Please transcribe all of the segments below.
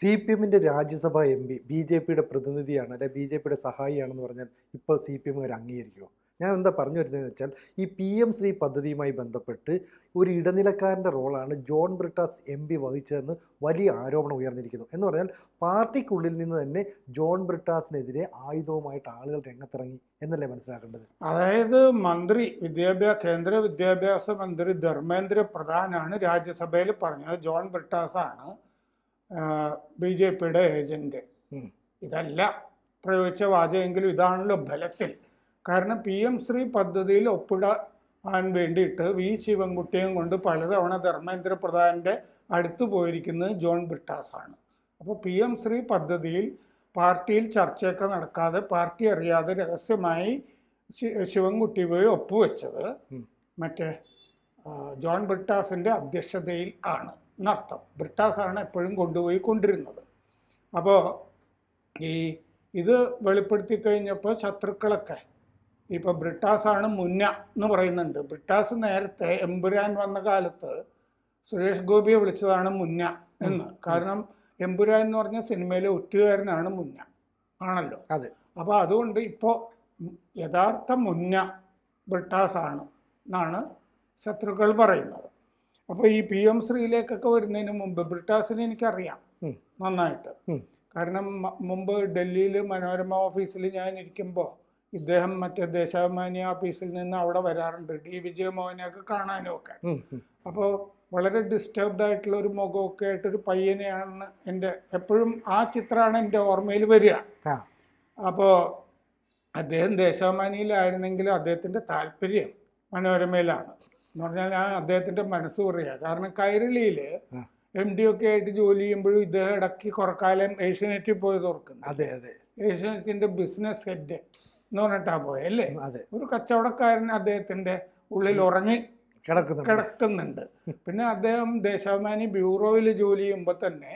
C P എമ്മിന്റെ Rajya Sabha M P B J പിയുടെ പ്രതിനിധിയാണ് അല്ലെ ബി ജെ പിയുടെ സഹായിയാണെന്ന് പറഞ്ഞാൽ ഇപ്പോൾ സി പി എമ്മുകാർ അംഗീകരിക്കുമോ ഞാൻ എന്താ പറഞ്ഞു വരുന്നതെന്ന് വെച്ചാൽ ഈ പി എം ശ്രീ പദ്ധതിയുമായി ബന്ധപ്പെട്ട് ഒരു ഇടനിലക്കാരന്റെ റോളാണ് ജോൺ ബ്രിട്ടാസ് എം പി വഹിച്ചതെന്ന് വലിയ ആരോപണം ഉയർന്നിരിക്കുന്നു. എന്ന് പറഞ്ഞാൽ പാർട്ടിക്കുള്ളിൽ നിന്ന് തന്നെ ജോൺ ബ്രിട്ടാസിനെതിരെ ആയുധവുമായിട്ട് ആളുകൾ രംഗത്തിറങ്ങി എന്നല്ലേ മനസ്സിലാക്കേണ്ടത്? അതായത് മന്ത്രി വിദ്യാഭ്യാസ കേന്ദ്ര വിദ്യാഭ്യാസ മന്ത്രി ധർമ്മേന്ദ്ര പ്രധാനാണ് രാജ്യസഭയിൽ പറഞ്ഞത്. ജോൺ ബ്രിട്ടാസാണ്. ബി ജെ പിയുടെ ഏജന്റ്. ഇതല്ല പ്രയോഗിച്ച വാചകമെങ്കിലും ഇതാണല്ലോ ബലത്തിൽ കാരണം പി എം ശ്രീ പദ്ധതിയിൽ ഒപ്പിടാൻ വേണ്ടിയിട്ട് വി ശിവൻകുട്ടിയും കൊണ്ട് പലതവണ ധർമ്മേന്ദ്ര പ്രധാന്റെ അടുത്തു പോയിരിക്കുന്നത് ജോൺ ബ്രിട്ടാസാണ് അപ്പോൾ പി എം ശ്രീ പദ്ധതിയിൽ പാർട്ടിയിൽ ചർച്ചയൊക്കെ നടക്കാതെ പാർട്ടി അറിയാതെ രഹസ്യമായി ശിവൻകുട്ടി പോയി ഒപ്പുവെച്ചത്. മറ്റേ ജോൺ ബ്രിട്ടാസിന്റെ അധ്യക്ഷതയിൽ ആണ് എന്നർത്ഥം. ബ്രിട്ടാസാണ് എപ്പോഴും കൊണ്ടുപോയി കൊണ്ടിരുന്നത്. അപ്പോൾ ഈ ഇത് വെളിപ്പെടുത്തി കഴിഞ്ഞപ്പോൾ ശത്രുക്കളൊക്കെ ഇപ്പോൾ ബ്രിട്ടാസാണ് മുന്ന എന്ന് പറയുന്നുണ്ട്. ബ്രിട്ടാസ് നേരത്തെ എമ്പുരാൻ വന്ന കാലത്ത് സുരേഷ് ഗോപിയെ വിളിച്ചതാണ് മുന്ന എന്ന്. കാരണം എമ്പുരാൻ എന്ന് പറഞ്ഞ സിനിമയിലെ ഒറ്റുകാരനാണ് മുന്ന. ആണല്ലോ? അതെ. അപ്പോൾ അതുകൊണ്ട് ഇപ്പോൾ യഥാർത്ഥ മുന്ന ബ്രിട്ടാസാണ് എന്നാണ് ശത്രുക്കൾ പറയുന്നത്. അപ്പോൾ ഈ പി എം ശ്രീയിലേക്കൊക്കെ വരുന്നതിന് മുമ്പ് ബ്രിട്ടാസിനെ എനിക്കറിയാം. നന്നായിട്ട്. കാരണം മുമ്പ് ഡൽഹിയിൽ മനോരമ ഓഫീസിൽ ഞാൻ ഇരിക്കുമ്പോൾ ഇദ്ദേഹം മറ്റേ ദേശാഭിമാനി ഓഫീസിൽ നിന്ന് അവിടെ വരാറുണ്ട്. ഡി. വിജയമോഹനെയൊക്കെ കാണാനും ഒക്കെ. അപ്പോൾ വളരെ ഡിസ്റ്റർബ്ഡ് ആയിട്ടുള്ള ഒരു മുഖമൊക്കെ ആയിട്ടൊരു പയ്യനെയാണ് എന്റെ എപ്പോഴും ആ ചിത്രമാണ് എന്റെ ഓർമ്മയിൽ വരിക. അപ്പോൾ അദ്ദേഹം ദേശാഭിമാനിയിലായിരുന്നെങ്കിലും അദ്ദേഹത്തിന്റെ താല്പര്യം മനോരമയിലാണ്. എന്ന് പറഞ്ഞാൽ ഞാൻ അദ്ദേഹത്തിന്റെ മനസ്സ് പറയുക കാരണം കൈരളിയിൽ ആ. എം ഡി ഒക്കെ ആയിട്ട് ജോലി ചെയ്യുമ്പോഴും ഇദ്ദേഹം ഇടയ്ക്ക് കുറക്കാലം ഏഷ്യാനെറ്റിൽ പോയി തുറക്കുന്നു. അതെ അതെ. ഏഷ്യനെറ്റിന്റെ ബിസിനസ് ഹെഡ് എന്ന് പറഞ്ഞിട്ടാ പോയത് അല്ലേ? അതെ. ഒരു കച്ചവടക്കാരൻ അദ്ദേഹത്തിന്റെ ഉള്ളിൽ ഉറങ്ങി കിടക്കുന്നു കിടക്കുന്നുണ്ട്. പിന്നെ അദ്ദേഹം ദേശാഭിമാനി ബ്യൂറോയിൽ ജോലി ചെയ്യുമ്പോൾ തന്നെ.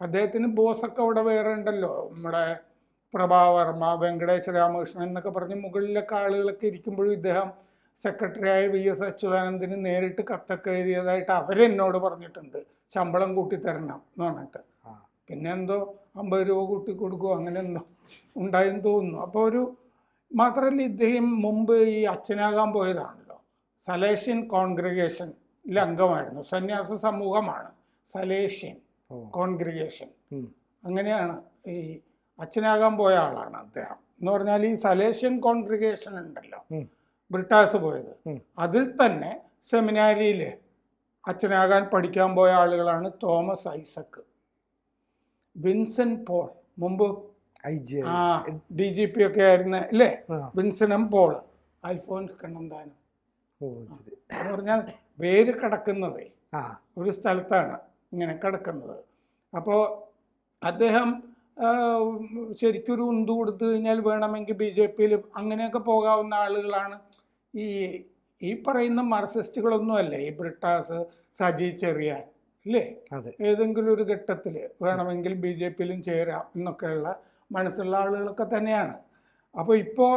അദ്ദേഹത്തിന് ബോസൊക്കെ അവിടെ വേറെ ഉണ്ടല്ലോ. നമ്മുടെ പ്രഭാവർമ്മ വെങ്കടേശ് രാമകൃഷ്ണൻ എന്നൊക്കെ പറഞ്ഞ് മുകളിലൊക്കെ ആളുകളൊക്കെ ഇരിക്കുമ്പോഴും ഇദ്ദേഹം സെക്രട്ടറിയായ വി എസ് അച്യുതാനന്ദന് നേരിട്ട് കത്തൊക്കെ എഴുതിയതായിട്ട് അവരെന്നോട് പറഞ്ഞിട്ടുണ്ട്. ശമ്പളം കൂട്ടി തരണം എന്ന് പറഞ്ഞിട്ട്. പിന്നെ എന്തോ അമ്പത് രൂപ കൂട്ടി കൊടുക്കുമോ അങ്ങനെ എന്തോ ഉണ്ടായെന്ന് തോന്നുന്നു. അപ്പോൾ ഒരു മാത്രമല്ല ഇദ്ദേഹം മുമ്പ് ഈ അച്ഛനാകാൻ പോയതാണല്ലോ. സലേഷ്യൻ കോൺഗ്രിഗേഷനിൽ അംഗമായിരുന്നു. സന്യാസ സമൂഹമാണ് സലേഷ്യൻ കോൺഗ്രിഗേഷൻ. അങ്ങനെയാണ് ഈ അച്ഛനാകാൻ പോയ ആളാണ് അദ്ദേഹം. എന്ന് പറഞ്ഞാൽ ഈ സലേഷ്യൻ കോൺഗ്രിഗേഷൻ ഉണ്ടല്ലോ. ബ്രിട്ടാസ് പോയത്. അതിൽ തന്നെ സെമിനാരിയിൽ അച്ഛനാകാൻ പഠിക്കാൻ പോയ ആളുകളാണ് തോമസ് ഐസക്ക്. വിൻസെന്റ് പോൾ മുമ്പ് ഐ ജി ആ ഡി ജി പി ഒക്കെ ആയിരുന്ന അല്ലേ വിൻസനം പോൾ അൽഫോൻസ് കണ്ണന്താനം. എന്ന് പറഞ്ഞാൽ വേര് കിടക്കുന്നതേ ഒരു സ്ഥലത്താണ് ഇങ്ങനെ കിടക്കുന്നത്. അപ്പോൾ അദ്ദേഹം ശരിക്കൊരു ഉന്തു കൊടുത്തു കഴിഞ്ഞാൽ വേണമെങ്കിൽ ബി ജെ പിയിൽ അങ്ങനെയൊക്കെ പോകാവുന്ന ആളുകളാണ് ഈ ഈ പറയുന്ന മാർക്സിസ്റ്റുകളൊന്നുമല്ല ഈ ബ്രിട്ടാസ് സജി ചെറിയാൻ അല്ലേ? ഏതെങ്കിലും ഒരു ഘട്ടത്തിൽ വേണമെങ്കിൽ ബി ജെ പിയിലും ചേരാം എന്നൊക്കെയുള്ള മനസ്സുള്ള ആളുകളൊക്കെ തന്നെയാണ്. അപ്പോൾ ഇപ്പോൾ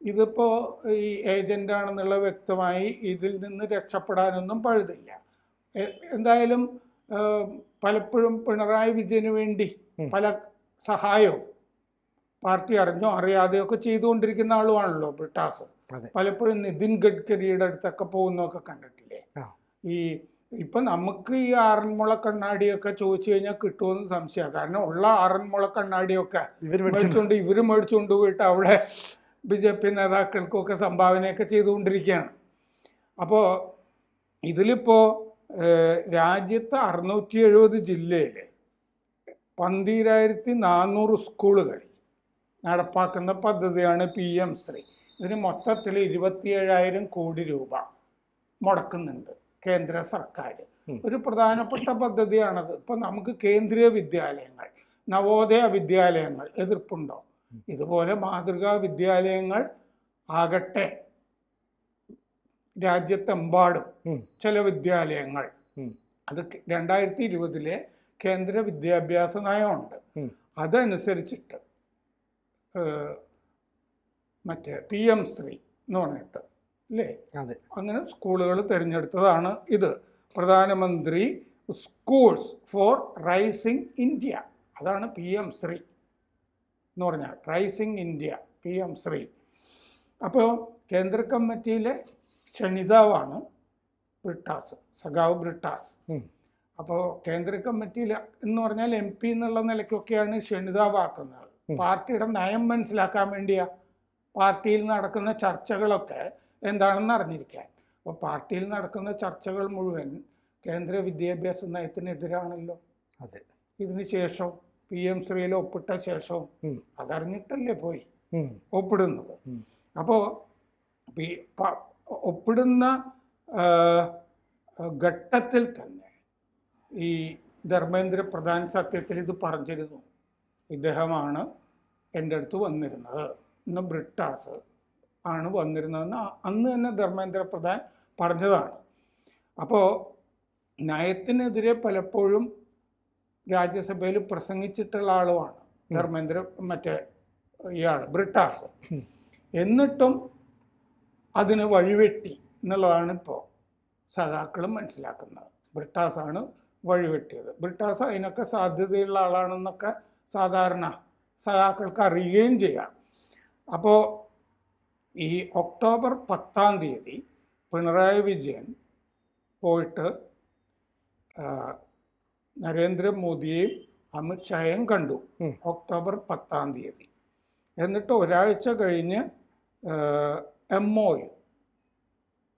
ഇതിപ്പോൾ ഈ ഏജന്റാണെന്നുള്ള വ്യക്തമായി ഇതിൽ നിന്ന് രക്ഷപ്പെടാനൊന്നും പഴുതില്ല. എന്തായാലും പലപ്പോഴും പിണറായി വിജയന് വേണ്ടി പല സഹായവും പാർട്ടി അറിഞ്ഞോ അറിയാതെയോ ഒക്കെ ചെയ്തുകൊണ്ടിരിക്കുന്ന ആളുമാണല്ലോ ബ്രിട്ടാസ്. പലപ്പോഴും നിതിൻ ഗഡ്കരിയുടെ അടുത്തൊക്കെ പോകുന്നതൊക്കെ കണ്ടിട്ടില്ലേ? ഈ ഇപ്പൊ നമുക്ക് ഈ ആറന്മുള കണ്ണാടിയൊക്കെ ചോദിച്ചു കഴിഞ്ഞാൽ കിട്ടുമെന്ന് സംശയമാണ്. കാരണം ഉള്ള ആറന്മുള കണ്ണാടിയൊക്കെ മേടിച്ചുകൊണ്ട് ഇവർ മേടിച്ചുകൊണ്ട് പോയിട്ട് അവിടെ ബി ജെ പി നേതാക്കൾക്കൊക്കെ സംഭാവനയൊക്കെ ചെയ്തുകൊണ്ടിരിക്കുകയാണ്. അപ്പോൾ ഇതിലിപ്പോൾ രാജ്യത്ത് അറുന്നൂറ്റി എഴുപത് ജില്ലയിൽ പന്തീരായിരത്തി നാനൂറ് സ്കൂളുകളിൽ നടപ്പാക്കുന്ന പദ്ധതിയാണ് പി എം ശ്രീ. ഇതിന് മൊത്തത്തിൽ ഇരുപത്തിയേഴായിരം കോടി രൂപ മുടക്കുന്നുണ്ട് കേന്ദ്ര സർക്കാർ. ഒരു പ്രധാനപ്പെട്ട പദ്ധതിയാണത്. ഇപ്പം നമുക്ക് കേന്ദ്രീയ വിദ്യാലയങ്ങൾ നവോദയ വിദ്യാലയങ്ങൾ എതിർപ്പുണ്ടോ? ഇതുപോലെ മാതൃകാ വിദ്യാലയങ്ങൾ ആകട്ടെ. രാജ്യത്തെമ്പാടും. ചില വിദ്യാലയങ്ങൾ. അത് രണ്ടായിരത്തി ഇരുപതിലെ കേന്ദ്ര വിദ്യാഭ്യാസ നയമുണ്ട്. അതനുസരിച്ചിട്ട് മറ്റേ പി എം ശ്രീ എന്ന് പറഞ്ഞിട്ട് അല്ലേ? അതെ. അങ്ങനെ സ്കൂളുകൾ തിരഞ്ഞെടുത്തതാണ് ഇത്. പ്രധാനമന്ത്രി സ്കൂൾസ് ഫോർ റൈസിങ് ഇന്ത്യ. അതാണ് പി എം ശ്രീ എന്ന് പറഞ്ഞാൽ rising India P M Shri. അപ്പോൾ കേന്ദ്ര കമ്മിറ്റിയിലെ ക്ഷണിതാവാണ് ബ്രിട്ടാസ് സഖാവ് ബ്രിട്ടാസ്. അപ്പോൾ കേന്ദ്ര കമ്മിറ്റിയിൽ എന്ന് പറഞ്ഞാൽ എം പി എന്നുള്ള നിലയ്ക്കൊക്കെയാണ് ക്ഷണിതാവാക്കുന്നത്. പാർട്ടിയുടെ നയം മനസ്സിലാക്കാൻ വേണ്ടിയാ പാർട്ടിയിൽ നടക്കുന്ന ചർച്ചകളൊക്കെ എന്താണെന്ന് അറിഞ്ഞിരിക്കാൻ. അപ്പോൾ പാർട്ടിയിൽ നടക്കുന്ന ചർച്ചകൾ മുഴുവൻ കേന്ദ്ര വിദ്യാഭ്യാസ നയത്തിനെതിരാണല്ലോ. അതെ. ഇതിന് ശേഷം പി എം ശ്രീയിൽ ഒപ്പിട്ട ശേഷവും. അതറിഞ്ഞിട്ടല്ലേ പോയി. ഒപ്പിടുന്നത്. അപ്പോൾ ഒപ്പിടുന്ന ഘട്ടത്തിൽ തന്നെ ഈ ധർമ്മേന്ദ്ര പ്രധാൻ സത്യത്തിൽ ഇത് പറഞ്ഞിരുന്നു. ഇദ്ദേഹമാണ് എന്റെ അടുത്ത് വന്നിരുന്നത്. ഇന്ന് ബ്രിട്ടാസ് ആണ് വന്നിരുന്നതെന്ന് അന്ന് തന്നെ ധർമ്മേന്ദ്ര പ്രധാൻ പറഞ്ഞതാണ്. അപ്പോൾ നയത്തിനെതിരെ പലപ്പോഴും രാജ്യസഭയിൽ പ്രസംഗിച്ചിട്ടുള്ള ആളുമാണ് ധർമ്മേന്ദ്ര മറ്റേ ഇയാൾ ബ്രിട്ടാസ്. എന്നിട്ടും അതിന് വഴിവെട്ടി എന്നുള്ളതാണ് ഇപ്പോൾ സഖാക്കളും മനസ്സിലാക്കുന്നത്. ബ്രിട്ടാസാണ് വഴിവെട്ടിയത്. ബ്രിട്ടാസ് അതിനൊക്കെ സാധ്യതയുള്ള ആളാണെന്നൊക്കെ സാധാരണ സഖാക്കൾക്ക് അറിയുകയും ചെയ്യാം. അപ്പോൾ ഈ ഒക്ടോബർ പത്താം തീയതി പിണറായി വിജയൻ പോയിട്ട് നരേന്ദ്രമോദിയെയും അമിത്ഷായെയും കണ്ടു. ഒക്ടോബർ പത്താം തീയതി. എന്നിട്ട് ഒരാഴ്ച കഴിഞ്ഞ് എം ഒ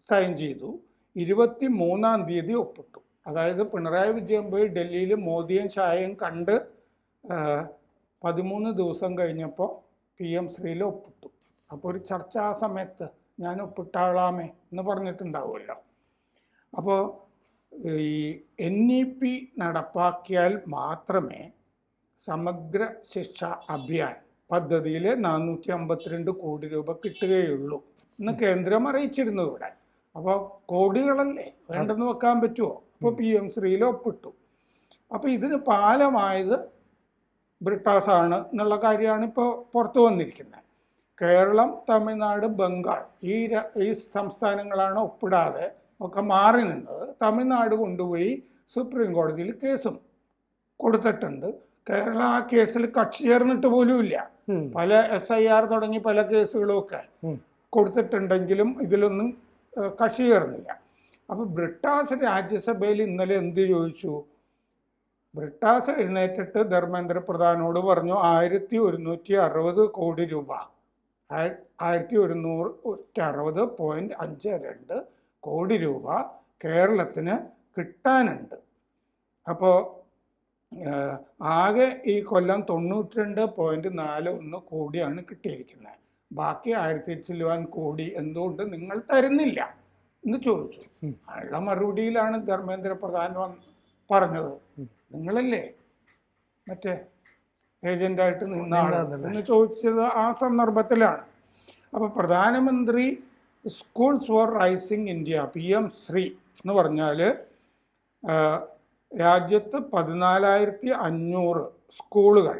സൈൻ ചെയ്തു. ഇരുപത്തി മൂന്നാം തീയതി ഒപ്പിട്ടു. അതായത് പിണറായി വിജയൻ പോയി ഡൽഹിയിൽ മോദിയും ഷായും കണ്ട് പതിമൂന്ന് ദിവസം കഴിഞ്ഞപ്പോൾ പി എം ശ്രീയിൽ ഒപ്പിട്ടു. അപ്പോൾ ഒരു ചർച്ച ആ സമയത്ത് ഞാൻ ഒപ്പിട്ടാളാമേ എന്ന് പറഞ്ഞിട്ടുണ്ടാവുമല്ലോ. അപ്പോൾ ഈ എൻ ഇ പി നടപ്പാക്കിയാൽ മാത്രമേ സമഗ്ര ശിക്ഷ അഭിയാൻ പദ്ധതിയിൽ നാനൂറ്റി അമ്പത്തിരണ്ട് കോടി രൂപ കിട്ടുകയുള്ളൂ എന്ന് കേന്ദ്രം അറിയിച്ചിരുന്നു ഇവിടെ. അപ്പോൾ കോടികളല്ലേ? വേണ്ടെന്ന് വെക്കാൻ പറ്റുമോ അപ്പോൾ പി എം ശ്രീയിൽ ഒപ്പിട്ടു. അപ്പോൾ ഇതിന് പാലമായത് ബ്രിട്ടാസാണ് എന്നുള്ള കാര്യമാണ് ഇപ്പോൾ പുറത്തു വന്നിരിക്കുന്നത്. കേരളം തമിഴ്നാട് ബംഗാൾ ഈ ഈ സംസ്ഥാനങ്ങളാണ് ഒപ്പിടാതെ ഒക്കെ മാറി നിന്നത്. തമിഴ്നാട് കൊണ്ടുപോയി സുപ്രീം കോടതിയിൽ കേസും കൊടുത്തിട്ടുണ്ട്. കേരളം ആ കേസിൽ കക്ഷി ചേർന്നിട്ട് പോലുമില്ല. പല എസ് ഐ ആർ തുടങ്ങി പല കേസുകളും ഒക്കെ കൊടുത്തിട്ടുണ്ടെങ്കിലും ഇതിലൊന്നും കക്ഷി ചേർന്നില്ല. അപ്പോൾ ബ്രിട്ടാസ് രാജ്യസഭയിൽ ഇന്നലെ എന്ത് ചോദിച്ചു? ബ്രിട്ടാസ് എഴുന്നേറ്റിട്ട് ധർമ്മേന്ദ്ര പ്രധാനോട് പറഞ്ഞു ആയിരത്തി ഒരുന്നൂറ്റി അറുപത് കോടി രൂപ. ആയി- ആയിരത്തി ഒരുന്നൂറ്റി അറുപത് പോയിന്റ് അഞ്ച് രണ്ട് കോടി രൂപ കേരളത്തിന് കിട്ടാനുണ്ട്. അപ്പോൾ ആകെ ഈ കൊല്ലം തൊണ്ണൂറ്റി രണ്ട് പോയിന്റ് നാല് ഒന്ന് കോടിയാണ് കിട്ടിയിരിക്കുന്നത്. ബാക്കി ആയിരത്തി ചില്ലുവാൻ കോടി എന്തുകൊണ്ട് നിങ്ങൾ തരുന്നില്ല? എന്ന് ചോദിച്ചു. അയാളുടെ മറുപടിയിലാണ് ധർമ്മേന്ദ്ര പ്രധാൻ പറഞ്ഞത്. നിങ്ങളല്ലേ? മറ്റേ ഏജന്റായിട്ട് നിന്ന ആൾ. നിന്നതല്ലേ? എന്ന് ചോദിച്ചത് ആ സന്ദർഭത്തിലാണ്. അപ്പോൾ പ്രധാനമന്ത്രി schools for rising India P M Shri എന്ന് പറഞ്ഞാൽ രാജ്യത്ത് പതിനാലായിരത്തി അഞ്ഞൂറ് സ്കൂളുകൾ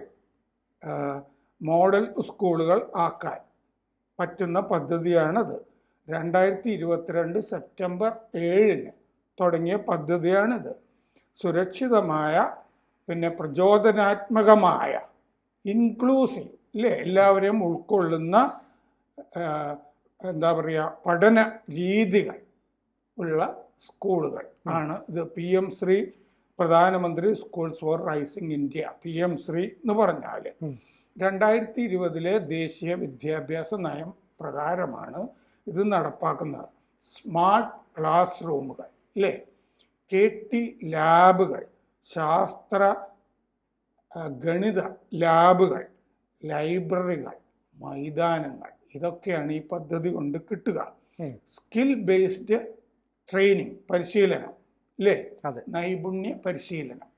മോഡൽ സ്കൂളുകൾ ആക്കാൻ പറ്റുന്ന പദ്ധതിയാണത്. രണ്ടായിരത്തി ഇരുപത്തിരണ്ട് സെപ്റ്റംബർ ഏഴിന് തുടങ്ങിയ പദ്ധതിയാണിത്. സുരക്ഷിതമായ പിന്നെ പ്രചോദനാത്മകമായ ഇൻക്ലൂസീവ് ഇല്ലേ എല്ലാവരെയും ഉൾക്കൊള്ളുന്ന എന്താ പറയുക പഠന രീതികൾ ഉള്ള സ്കൂളുകൾ ആണ് ഇത്. പി എം ശ്രീ പ്രധാനമന്ത്രി schools for rising India P M Shri എന്ന് പറഞ്ഞാൽ. രണ്ടായിരത്തി ഇരുപതിലെ ദേശീയ വിദ്യാഭ്യാസ നയം പ്രകാരമാണ് ഇത് നടപ്പാക്കുന്നത്. സ്മാർട്ട് ക്ലാസ് റൂമുകൾ അല്ലേ കെ ടി ലാബുകൾ ശാസ്ത്ര ഗണിത ലാബുകൾ ലൈബ്രറികൾ മൈതാനങ്ങൾ ഇതൊക്കെയാണ് ഈ പദ്ധതി കൊണ്ട് കിട്ടുക. സ്കിൽ ബേസ്ഡ് ട്രെയിനിങ് പരിശീലനം അല്ലേ അതെ. നൈപുണ്യ പരിശീലനം.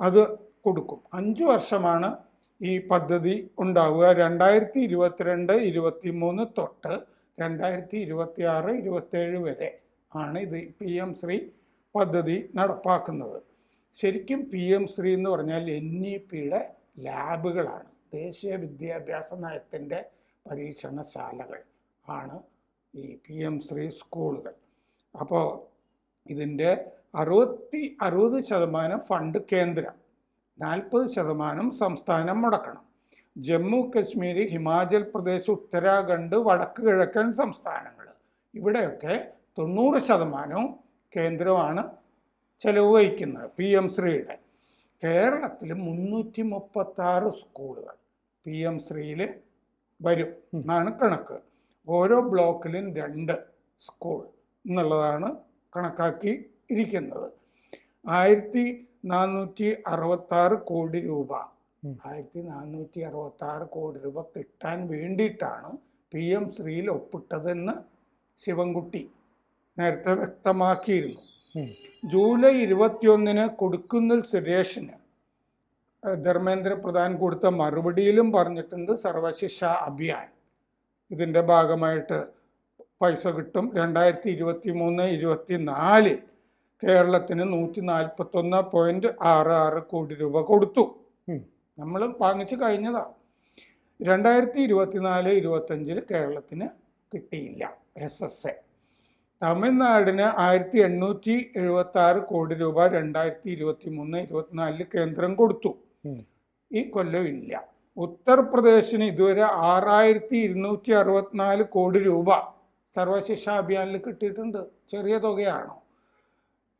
അത് കൊടുക്കും. അഞ്ചു വർഷമാണ് ഈ പദ്ധതി ഉണ്ടാവുക. രണ്ടായിരത്തി ഇരുപത്തിരണ്ട് ഇരുപത്തി മൂന്ന് തൊട്ട് രണ്ടായിരത്തി ഇരുപത്തി ആറ് ഇരുപത്തേഴ് വരെ ആണ് ഇത്. പി എം ശ്രീ പദ്ധതി നടപ്പാക്കുന്നത്. ശരിക്കും പി എം ശ്രീ എന്ന് പറഞ്ഞാൽ എൻ ഇ പിയുടെ ലാബുകളാണ്. ദേശീയ വിദ്യാഭ്യാസ നയത്തിന്റെ പരീക്ഷണശാലകൾ ആണ് ഈ പി എം ശ്രീ സ്കൂളുകൾ. അപ്പോൾ ഇതിന്റെ അറുപത്തി അറുപത് ശതമാനം ഫണ്ട് കേന്ദ്രം നാൽപ്പത് ശതമാനം സംസ്ഥാനം മുടക്കണം. ജമ്മു കശ്മീർ ഹിമാചൽ പ്രദേശ് ഉത്തരാഖണ്ഡ് വടക്ക് കിഴക്കൻ സംസ്ഥാനങ്ങൾ ഇവിടെയൊക്കെ തൊണ്ണൂറ് ശതമാനവും കേന്ദ്രമാണ് ചെലവ് വഹിക്കുന്നത്. പി എം ശ്രീയുടെ കേരളത്തിൽ മുന്നൂറ്റി മുപ്പത്താറ് സ്കൂളുകൾ പി എം ശ്രീയിൽ വരും എന്നാണ് കണക്ക്. ഓരോ ബ്ലോക്കിലും രണ്ട് സ്കൂൾ എന്നുള്ളതാണ് കണക്കാക്കി ഇരിക്കുന്നത് ആയിരത്തി നാനൂറ്റി അറുപത്താറ് കോടി രൂപ. ആയിരത്തി നാനൂറ്റി അറുപത്താറ് കോടി രൂപ കിട്ടാൻ വേണ്ടിയിട്ടാണ് പി എം ശ്രീയിൽ ഒപ്പിട്ടതെന്ന് ശിവൻകുട്ടി നേരത്തെ വ്യക്തമാക്കിയിരുന്നു. ജൂലൈ ഇരുപത്തിയൊന്നിന് കൊടുക്കുന്നിൽ സുരേഷിന് ധർമ്മേന്ദ്ര പ്രധാൻ കൊടുത്ത മറുപടിയിലും പറഞ്ഞിട്ടുണ്ട് സർവശിക്ഷ അഭിയാൻ. ഇതിന്റെ ഭാഗമായിട്ട് പൈസ കിട്ടും. രണ്ടായിരത്തി ഇരുപത്തി മൂന്ന് ഇരുപത്തി നാലിൽ കേരളത്തിന് നൂറ്റി നാൽപ്പത്തൊന്ന് പോയിന്റ് ആറ് ആറ് കോടി രൂപ കൊടുത്തു. നമ്മൾ വാങ്ങിച്ചു കഴിഞ്ഞതാ. രണ്ടായിരത്തി ഇരുപത്തിനാല് ഇരുപത്തഞ്ചിൽ കേരളത്തിന് കിട്ടിയില്ല. എസ് എസ് എ തമിഴ്നാടിന് ആയിരത്തി എണ്ണൂറ്റി എഴുപത്തി ആറ് കോടി രൂപ രണ്ടായിരത്തി ഇരുപത്തി മൂന്ന് ഇരുപത്തിനാലിൽ കേന്ദ്രം കൊടുത്തു. ഈ കൊല്ലം ഇല്ല. ഉത്തർപ്രദേശിന് ഇതുവരെ ആറായിരത്തി ഇരുന്നൂറ്റി അറുപത്തിനാല് കോടി രൂപ സർവശിക്ഷ അഭിയാനിൽ കിട്ടിയിട്ടുണ്ട്. ചെറിയ തുകയാണോ?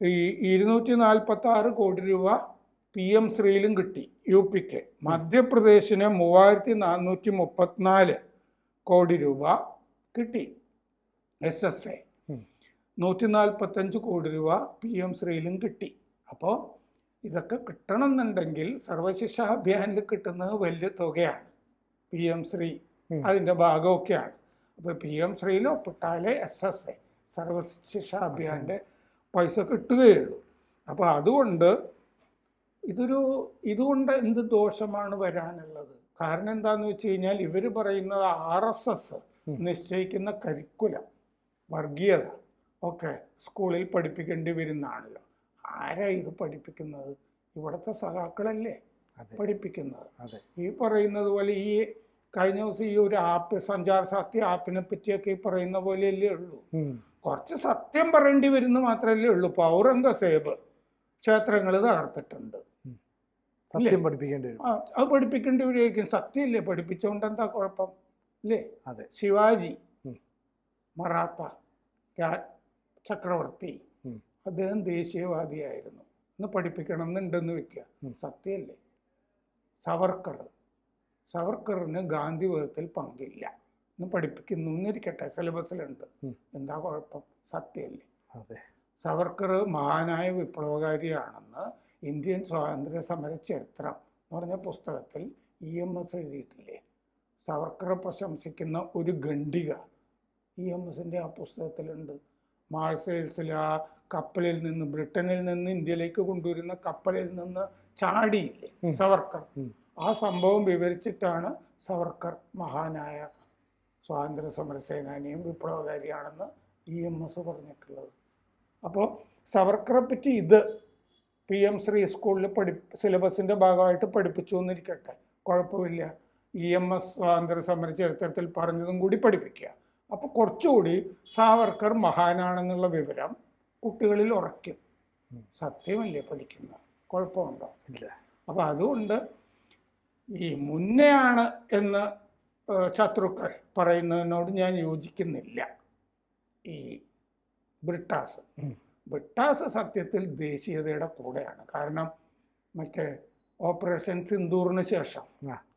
ഈ ഇരുന്നൂറ്റി നാൽപ്പത്തി ആറ് കോടി രൂപ പി എം ശ്രീയിലും കിട്ടി യു പിക്ക് മധ്യപ്രദേശിന് മൂവായിരത്തി നാനൂറ്റി മുപ്പത്തിനാല് കോടി രൂപ കിട്ടി. S S A. നൂറ്റി നാൽപ്പത്തഞ്ച് കോടി രൂപ പി എം ശ്രീയിലും കിട്ടി. അപ്പോൾ ഇതൊക്കെ കിട്ടണം കിട്ടണമെന്നുണ്ടെങ്കിൽ സർവശിക്ഷ അഭിയാനിൽ കിട്ടുന്നത് വലിയ തുകയാണ്. P M Shri. അതിന്റെ ഭാഗമൊക്കെയാണ്. അപ്പോൾ പി എം ശ്രീയിൽ ഒപ്പിട്ടാലേ എസ് എസ് എ സർവശിക്ഷ അഭിയാന്റെ പൈസ കിട്ടുകയുള്ളൂ. അപ്പോൾ അതുകൊണ്ട് ഇതൊരു ഇതുകൊണ്ട് എന്ത് ദോഷമാണ് വരാനുള്ളത്? കാരണം എന്താന്ന് വെച്ച് കഴിഞ്ഞാൽ ഇവർ പറയുന്നത് ആർ എസ് എസ് നിശ്ചയിക്കുന്ന കരിക്കുലം വർഗീയത. ഒക്കെ സ്കൂളിൽ പഠിപ്പിക്കേണ്ടി വരുന്നതാണല്ലോ ആരാ ഇത് പഠിപ്പിക്കുന്നത്? ഇവിടുത്തെ സഖാക്കളല്ലേ പഠിപ്പിക്കുന്നത്. ഈ പറയുന്നത് പോലെ ഈ കഴിഞ്ഞ ദിവസം ഈ ഒരു ആപ്പ് സഞ്ചാര സാധ്യ ആപ്പിനെ പറ്റിയൊക്കെ ഈ പറയുന്ന പോലെയല്ലേ ഉള്ളൂ. കുറച്ച് സത്യം പറയേണ്ടി വരുന്ന മാത്രമല്ലേ ഉള്ളൂ. ഇപ്പൊ ഔറംഗസേബ് ക്ഷേത്രങ്ങൾ തകർത്തിട്ടുണ്ട്. സത്യം പഠിപ്പിക്കേണ്ടി വരും. അത് പഠിപ്പിക്കേണ്ടി വരുമായിരിക്കും സത്യമല്ലേ? പഠിപ്പിച്ചുകൊണ്ട് എന്താ കുഴപ്പം? അല്ലേ അതെ. ശിവാജി. മറാത്ത ചക്രവർത്തി. അദ്ദേഹം ദേശീയവാദിയായിരുന്നു. ഒന്ന് പഠിപ്പിക്കണം എന്നുണ്ടെന്ന് വെക്കുക. സത്യമല്ലേ? സവർക്കർ. സവർക്കറിന് ഗാന്ധിവധത്തിൽ പങ്കില്ല. എന്ന് പഠിപ്പിക്കുന്നു എന്നിരിക്കട്ടെ. സിലബസിലുണ്ട്. എന്താ കുഴപ്പം? സത്യമല്ലേ? അതെ. സവർക്കർ മഹാനായ വിപ്ലവകാരിയാണെന്ന് ഇന്ത്യൻ സ്വാതന്ത്ര്യ സമര ചരിത്രം എന്ന് പറഞ്ഞ പുസ്തകത്തിൽ ഇ എം എസ് എഴുതിയിട്ടില്ലേ? സവർക്കറെ പ്രശംസിക്കുന്ന ഒരു ഖണ്ഡിക ഇ എം എസിന്റെ ആ പുസ്തകത്തിലുണ്ട്. മാൾസേൽസിൽ ആ കപ്പലിൽ നിന്ന് ബ്രിട്ടനിൽ നിന്ന് ഇന്ത്യയിലേക്ക് കൊണ്ടുവരുന്ന കപ്പലിൽ നിന്ന് ചാടി. സവർക്കർ. ആ സംഭവം വിവരിച്ചിട്ടാണ് സവർക്കർ മഹാനായ സ്വാതന്ത്ര്യ സമര സേനാനിയും വിപ്ലവകാരിയാണെന്ന് ഇ എം എസ് പറഞ്ഞിട്ടുള്ളത്. അപ്പോൾ സവർക്കറെ പറ്റി ഇത് പി എം ശ്രീ സ്കൂളിൽ പഠി സിലബസിന്റെ ഭാഗമായിട്ട് പഠിപ്പിച്ചു എന്നിരിക്കട്ടെ കുഴപ്പമില്ല. ഇ എം എസ് സ്വാതന്ത്ര്യ സമര ചരിത്രത്തിൽ പറഞ്ഞതും കൂടി പഠിപ്പിക്കുക. അപ്പോൾ കുറച്ചുകൂടി സാവർക്കർ മഹാനാണെന്നുള്ള വിവരം കുട്ടികളിൽ ഉറയ്ക്കും. സത്യമല്ലേ പഠിക്കുന്ന കുഴപ്പമുണ്ടോ? ഇല്ല. അപ്പോൾ അതുകൊണ്ട് ഈ മുന്നെയാണ് എന്ന് ശത്രുക്കൾ പറയുന്നതിനോട് ഞാൻ യോജിക്കുന്നില്ല. ഈ ബ്രിട്ടാസ്. ബ്രിട്ടാസ് സത്യത്തിൽ ദേശീയതയുടെ കൂടെയാണ്. കാരണം മറ്റേ ഓപ്പറേഷൻ സിന്ദൂറിന് ശേഷം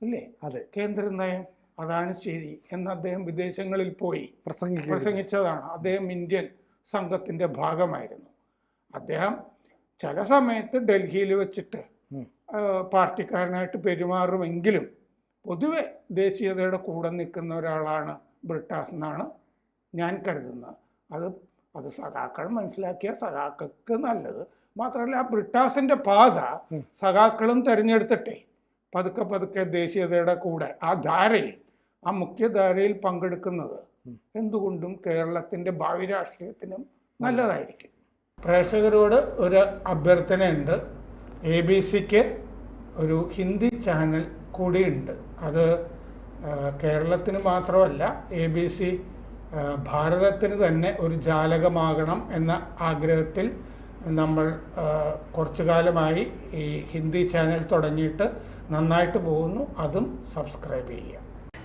അല്ലേ അതെ. കേന്ദ്ര നയം? അതാണ് ശരി എന്ന് അദ്ദേഹം വിദേശങ്ങളിൽ പോയി പ്രസംഗിച്ചതാണ്. അദ്ദേഹം ഇന്ത്യൻ സംഘത്തിന്റെ ഭാഗമായിരുന്നു. അദ്ദേഹം ചില സമയത്ത് ഡൽഹിയിൽ വെച്ചിട്ട് പാർട്ടിക്കാരനായിട്ട് പെരുമാറുമെങ്കിലും പൊതുവെ ദേശീയതയുടെ കൂടെ നിൽക്കുന്ന ഒരാളാണ് ബ്രിട്ടാസ് എന്നാണ് ഞാൻ കരുതുന്നത്. അത് അത് സഖാക്കൾ മനസ്സിലാക്കിയ സഖാക്കൾക്ക് നല്ലത്. മാത്രമല്ല ആ ബ്രിട്ടാസിന്റെ പാത. സഖാക്കളും തിരഞ്ഞെടുത്തിട്ടേ പതുക്കെ പതുക്കെ ദേശീയതയുടെ കൂടെ ആ ധാരയിൽ ആ മുഖ്യധാരയിൽ പങ്കെടുക്കുന്നത്. എന്തുകൊണ്ടും കേരളത്തിന്റെ ഭാവി രാഷ്ട്രീയത്തിനും നല്ലതായിരിക്കും. പ്രേക്ഷകരോട് ഒരു അഭ്യർത്ഥനയുണ്ട്. എ ബി സിക്ക് ഒരു ഹിന്ദി ചാനൽ കൂടിയുണ്ട്. അത് കേരളത്തിന് മാത്രമല്ല എ ബി സി ഭാരതത്തിന് തന്നെ ഒരു ജാലകമാകണം എന്ന ആഗ്രഹത്തിൽ നമ്മൾ കുറച്ചു കാലമായി ഈ ഹിന്ദി ചാനൽ തുടങ്ങിയിട്ട് നന്നായിട്ട് പോകുന്നു. അതും സബ്സ്ക്രൈബ് ചെയ്യുക.